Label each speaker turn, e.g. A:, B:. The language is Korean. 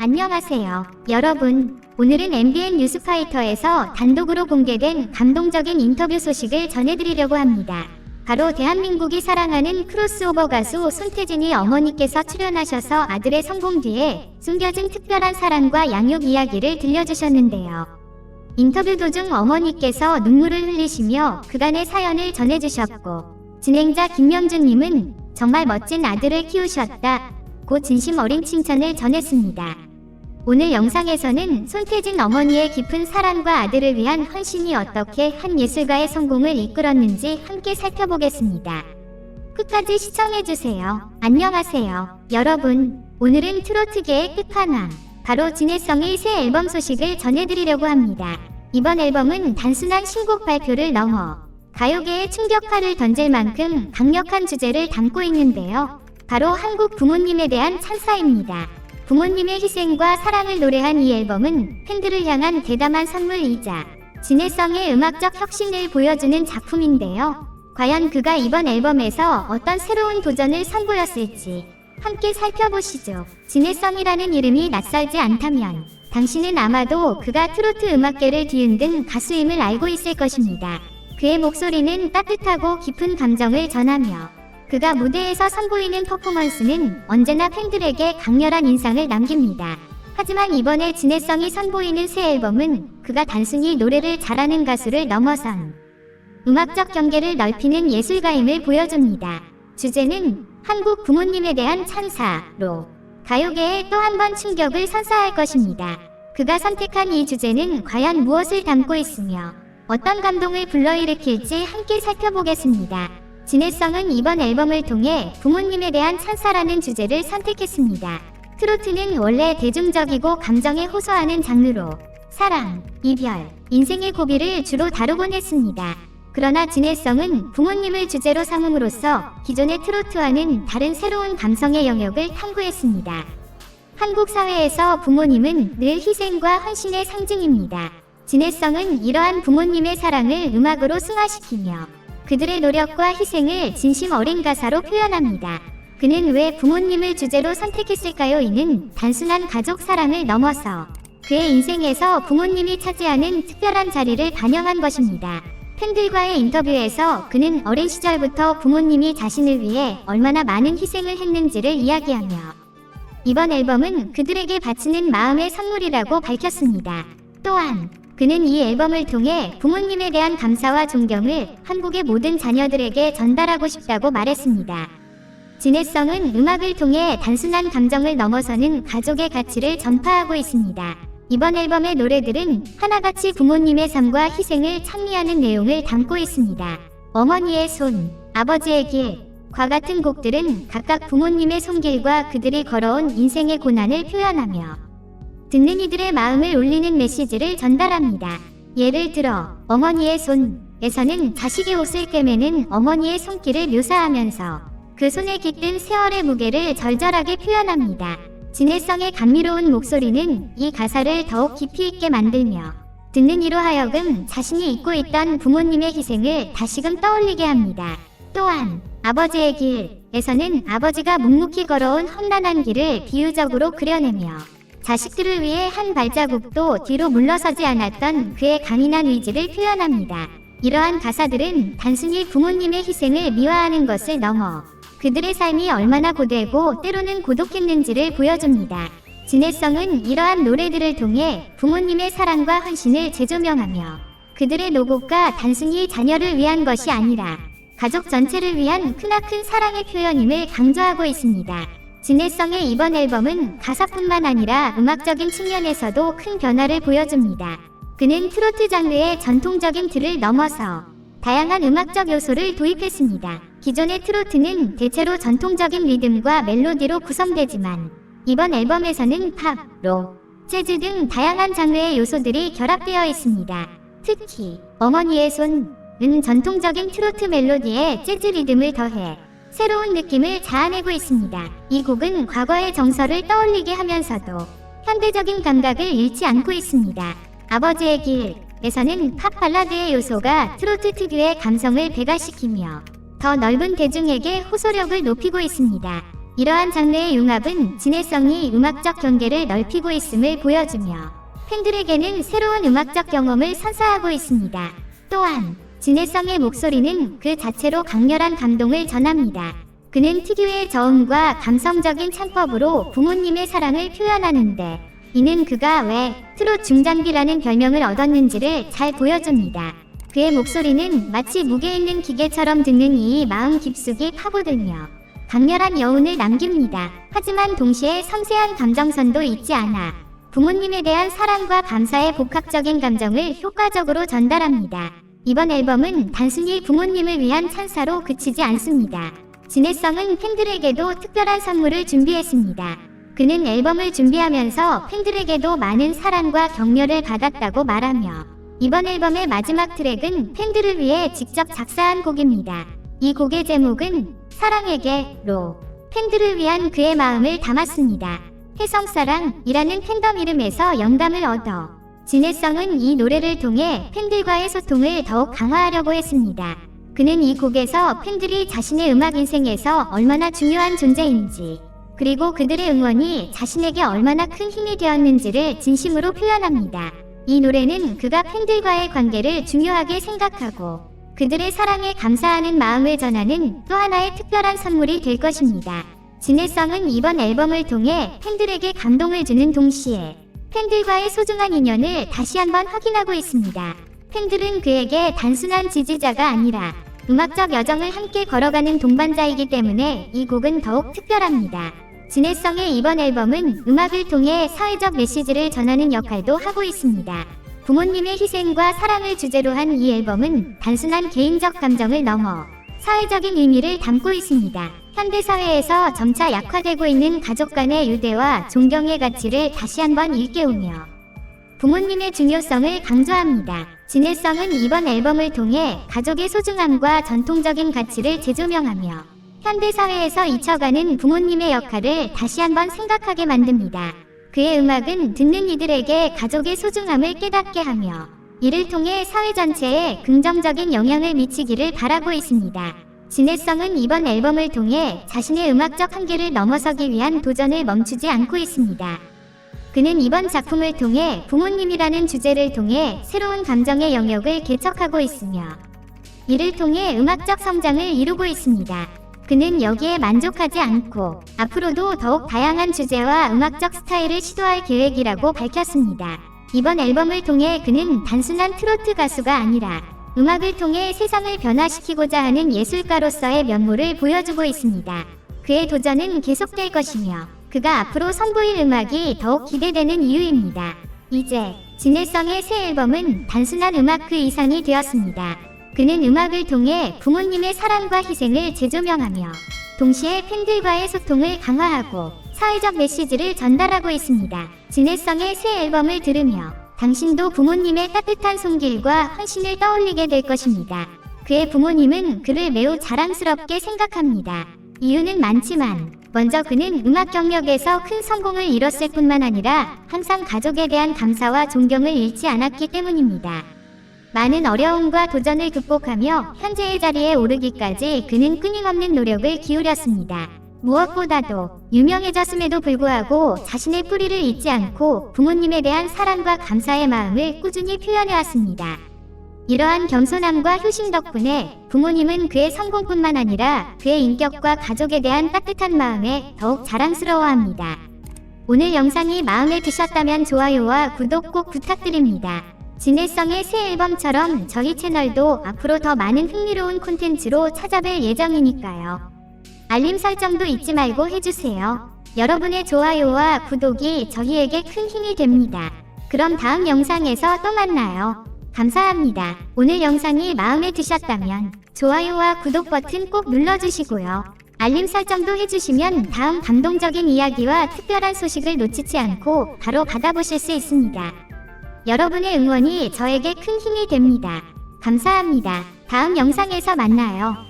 A: 안녕하세요. 여러분, 오늘은 MBN 뉴스파이터에서 단독으로 공개된 감동적인 인터뷰 소식을 전해드리려고 합니다. 바로 대한민국이 사랑하는 크로스오버 가수 손태진이 어머니께서 출연하셔서 아들의 성공 뒤에 숨겨진 특별한 사랑과 양육 이야기를 들려주셨는데요. 인터뷰 도중 어머니께서 눈물을 흘리시며 그간의 사연을 전해주셨고, 진행자 김명준님은 정말 멋진 아들을 키우셨다. 고 진심 어린 칭찬을 전했습니다. 오늘 영상에서는 손태진 어머니의 깊은 사랑과 아들을 위한 헌신이 어떻게 한 예술가의 성공을 이끌었는지 함께 살펴보겠습니다. 끝까지 시청해주세요. 안녕하세요. 여러분, 오늘은 트로트계의 끝판왕, 바로 진해성의 새 앨범 소식을 전해드리려고 합니다. 이번 앨범은 단순한 신곡 발표를 넘어 가요계에 충격파를 던질 만큼 강력한 주제를 담고 있는데요. 바로 한국 부모님에 대한 찬사입니다. 부모님의 희생과 사랑을 노래한 이 앨범은 팬들을 향한 대담한 선물이자 진해성의 음악적 혁신을 보여주는 작품인데요. 과연 그가 이번 앨범에서 어떤 새로운 도전을 선보였을지 함께 살펴보시죠. 진해성이라는 이름이 낯설지 않다면 당신은 아마도 그가 트로트 음악계를 뒤흔든 가수임을 알고 있을 것입니다. 그의 목소리는 따뜻하고 깊은 감정을 전하며 그가 무대에서 선보이는 퍼포먼스는 언제나 팬들에게 강렬한 인상을 남깁니다. 하지만 이번에 진해성이 선보이는 새 앨범은 그가 단순히 노래를 잘하는 가수를 넘어선 음악적 경계를 넓히는 예술가임을 보여줍니다. 주제는 한국 부모님에 대한 찬사로 가요계에 또 한 번 충격을 선사할 것입니다. 그가 선택한 이 주제는 과연 무엇을 담고 있으며 어떤 감동을 불러일으킬지 함께 살펴보겠습니다. 진해성은 이번 앨범을 통해 부모님에 대한 찬사라는 주제를 선택했습니다. 트로트는 원래 대중적이고 감정에 호소하는 장르로 사랑, 이별, 인생의 고비를 주로 다루곤 했습니다. 그러나 진해성은 부모님을 주제로 삼음으로써 기존의 트로트와는 다른 새로운 감성의 영역을 탐구했습니다. 한국 사회에서 부모님은 늘 희생과 헌신의 상징입니다. 진해성은 이러한 부모님의 사랑을 음악으로 승화시키며 그들의 노력과 희생을 진심 어린 가사로 표현합니다. 그는 왜 부모님을 주제로 선택했을까요? 이는 단순한 가족 사랑을 넘어서 그의 인생에서 부모님이 차지하는 특별한 자리를 반영한 것입니다. 팬들과의 인터뷰에서 그는 어린 시절부터 부모님이 자신을 위해 얼마나 많은 희생을 했는지를 이야기하며 이번 앨범은 그들에게 바치는 마음의 선물이라고 밝혔습니다. 또한 그는 이 앨범을 통해 부모님에 대한 감사와 존경을 한국의 모든 자녀들에게 전달하고 싶다고 말했습니다. 진해성은 음악을 통해 단순한 감정을 넘어서는 가족의 가치를 전파하고 있습니다. 이번 앨범의 노래들은 하나같이 부모님의 삶과 희생을 찬미하는 내용을 담고 있습니다. 어머니의 손, 아버지의 길, 과 같은 곡들은 각각 부모님의 손길과 그들이 걸어온 인생의 고난을 표현하며 듣는 이들의 마음을 울리는 메시지를 전달합니다. 예를 들어 어머니의 손에서는 자식의 옷을 꿰매는 어머니의 손길을 묘사하면서 그 손에 깃든 세월의 무게를 절절하게 표현합니다. 진해성의 감미로운 목소리는 이 가사를 더욱 깊이 있게 만들며 듣는 이로 하여금 자신이 잊고 있던 부모님의 희생을 다시금 떠올리게 합니다. 또한 아버지의 길에서는 아버지가 묵묵히 걸어온 험난한 길을 비유적으로 그려내며 자식들을 위해 한 발자국도 뒤로 물러서지 않았던 그의 강인한 의지를 표현합니다. 이러한 가사들은 단순히 부모님의 희생을 미화하는 것을 넘어 그들의 삶이 얼마나 고되고 때로는 고독했는지를 보여줍니다. 진해성은 이러한 노래들을 통해 부모님의 사랑과 헌신을 재조명하며 그들의 노고가 단순히 자녀를 위한 것이 아니라 가족 전체를 위한 크나큰 사랑의 표현임을 강조하고 있습니다. 진해성의 이번 앨범은 가사뿐만 아니라 음악적인 측면에서도 큰 변화를 보여줍니다. 그는 트로트 장르의 전통적인 틀을 넘어서 다양한 음악적 요소를 도입했습니다. 기존의 트로트는 대체로 전통적인 리듬과 멜로디로 구성되지만 이번 앨범에서는 팝, 록, 재즈 등 다양한 장르의 요소들이 결합되어 있습니다. 특히 어머니의 손은 전통적인 트로트 멜로디에 재즈 리듬을 더해 새로운 느낌을 자아내고 있습니다. 이 곡은 과거의 정서를 떠올리게 하면서도 현대적인 감각을 잃지 않고 있습니다. 아버지의 길에서는 팝 발라드의 요소가 트로트 특유의 감성을 배가시키며 더 넓은 대중에게 호소력을 높이고 있습니다. 이러한 장르의 융합은 진해성이 음악적 경계를 넓히고 있음을 보여주며 팬들에게는 새로운 음악적 경험을 선사하고 있습니다. 또한 진해성의 목소리는 그 자체로 강렬한 감동을 전합니다. 그는 특유의 저음과 감성적인 창법으로 부모님의 사랑을 표현하는데 이는 그가 왜 트롯 중장비라는 별명을 얻었는지를 잘 보여줍니다. 그의 목소리는 마치 무게 있는 기계처럼 듣는 이 마음 깊숙이 파고들며 강렬한 여운을 남깁니다. 하지만 동시에 섬세한 감정선도 잊지 않아 부모님에 대한 사랑과 감사의 복합적인 감정을 효과적으로 전달합니다. 이번 앨범은 단순히 부모님을 위한 찬사로 그치지 않습니다. 진해성은 팬들에게도 특별한 선물을 준비했습니다. 그는 앨범을 준비하면서 팬들에게도 많은 사랑과 격려를 받았다고 말하며 이번 앨범의 마지막 트랙은 팬들을 위해 직접 작사한 곡입니다. 이 곡의 제목은 사랑에게로 팬들을 위한 그의 마음을 담았습니다. 해성사랑이라는 팬덤 이름에서 영감을 얻어 진해성은 이 노래를 통해 팬들과의 소통을 더욱 강화하려고 했습니다. 그는 이 곡에서 팬들이 자신의 음악 인생에서 얼마나 중요한 존재인지 그리고 그들의 응원이 자신에게 얼마나 큰 힘이 되었는지를 진심으로 표현합니다. 이 노래는 그가 팬들과의 관계를 중요하게 생각하고 그들의 사랑에 감사하는 마음을 전하는 또 하나의 특별한 선물이 될 것입니다. 진해성은 이번 앨범을 통해 팬들에게 감동을 주는 동시에 팬들과의 소중한 인연을 다시 한번 확인하고 있습니다. 팬들은 그에게 단순한 지지자가 아니라 음악적 여정을 함께 걸어가는 동반자이기 때문에 이 곡은 더욱 특별합니다. 진해성의 이번 앨범은 음악을 통해 사회적 메시지를 전하는 역할도 하고 있습니다. 부모님의 희생과 사랑을 주제로 한 이 앨범은 단순한 개인적 감정을 넘어 사회적인 의미를 담고 있습니다. 현대 사회에서 점차 약화되고 있는 가족 간의 유대와 존경의 가치를 다시 한번 일깨우며 부모님의 중요성을 강조합니다. 진해성은 이번 앨범을 통해 가족의 소중함과 전통적인 가치를 재조명하며 현대 사회에서 잊혀가는 부모님의 역할을 다시 한번 생각하게 만듭니다. 그의 음악은 듣는 이들에게 가족의 소중함을 깨닫게 하며 이를 통해 사회 전체에 긍정적인 영향을 미치기를 바라고 있습니다. 진해성은 이번 앨범을 통해 자신의 음악적 한계를 넘어서기 위한 도전을 멈추지 않고 있습니다. 그는 이번 작품을 통해 부모님이라는 주제를 통해 새로운 감정의 영역을 개척하고 있으며 이를 통해 음악적 성장을 이루고 있습니다. 그는 여기에 만족하지 않고 앞으로도 더욱 다양한 주제와 음악적 스타일을 시도할 계획이라고 밝혔습니다. 이번 앨범을 통해 그는 단순한 트로트 가수가 아니라 음악을 통해 세상을 변화시키고자 하는 예술가로서의 면모를 보여주고 있습니다. 그의 도전은 계속될 것이며 그가 앞으로 선보일 음악이 더욱 기대되는 이유입니다. 이제 진해성의 새 앨범은 단순한 음악 그 이상이 되었습니다. 그는 음악을 통해 부모님의 사랑과 희생을 재조명하며 동시에 팬들과의 소통을 강화하고 사회적 메시지를 전달하고 있습니다. 진해성의 새 앨범을 들으며 당신도 부모님의 따뜻한 손길과 헌신을 떠올리게 될 것입니다. 그의 부모님은 그를 매우 자랑스럽게 생각합니다. 이유는 많지만 먼저 그는 음악 경력에서 큰 성공을 이뤘을 뿐만 아니라 항상 가족에 대한 감사와 존경을 잃지 않았기 때문입니다. 많은 어려움과 도전을 극복하며 현재의 자리에 오르기까지 그는 끊임없는 노력을 기울였습니다. 무엇보다도 유명해졌음에도 불구하고 자신의 뿌리를 잊지 않고 부모님에 대한 사랑과 감사의 마음을 꾸준히 표현해왔습니다. 이러한 겸손함과 효심 덕분에 부모님은 그의 성공뿐만 아니라 그의 인격과 가족에 대한 따뜻한 마음에 더욱 자랑스러워합니다. 오늘 영상이 마음에 드셨다면 좋아요와 구독 꼭 부탁드립니다. 진해성의 새 앨범처럼 저희 채널도 앞으로 더 많은 흥미로운 콘텐츠로 찾아뵐 예정이니까요. 알림 설정도 잊지 말고 해주세요. 여러분의 좋아요와 구독이 저희에게 큰 힘이 됩니다. 그럼 다음 영상에서 또 만나요. 감사합니다. 오늘 영상이 마음에 드셨다면 좋아요와 구독 버튼 꼭 눌러주시고요. 알림 설정도 해주시면 다음 감동적인 이야기와 특별한 소식을 놓치지 않고 바로 받아보실 수 있습니다. 여러분의 응원이 저에게 큰 힘이 됩니다. 감사합니다. 다음 영상에서 만나요.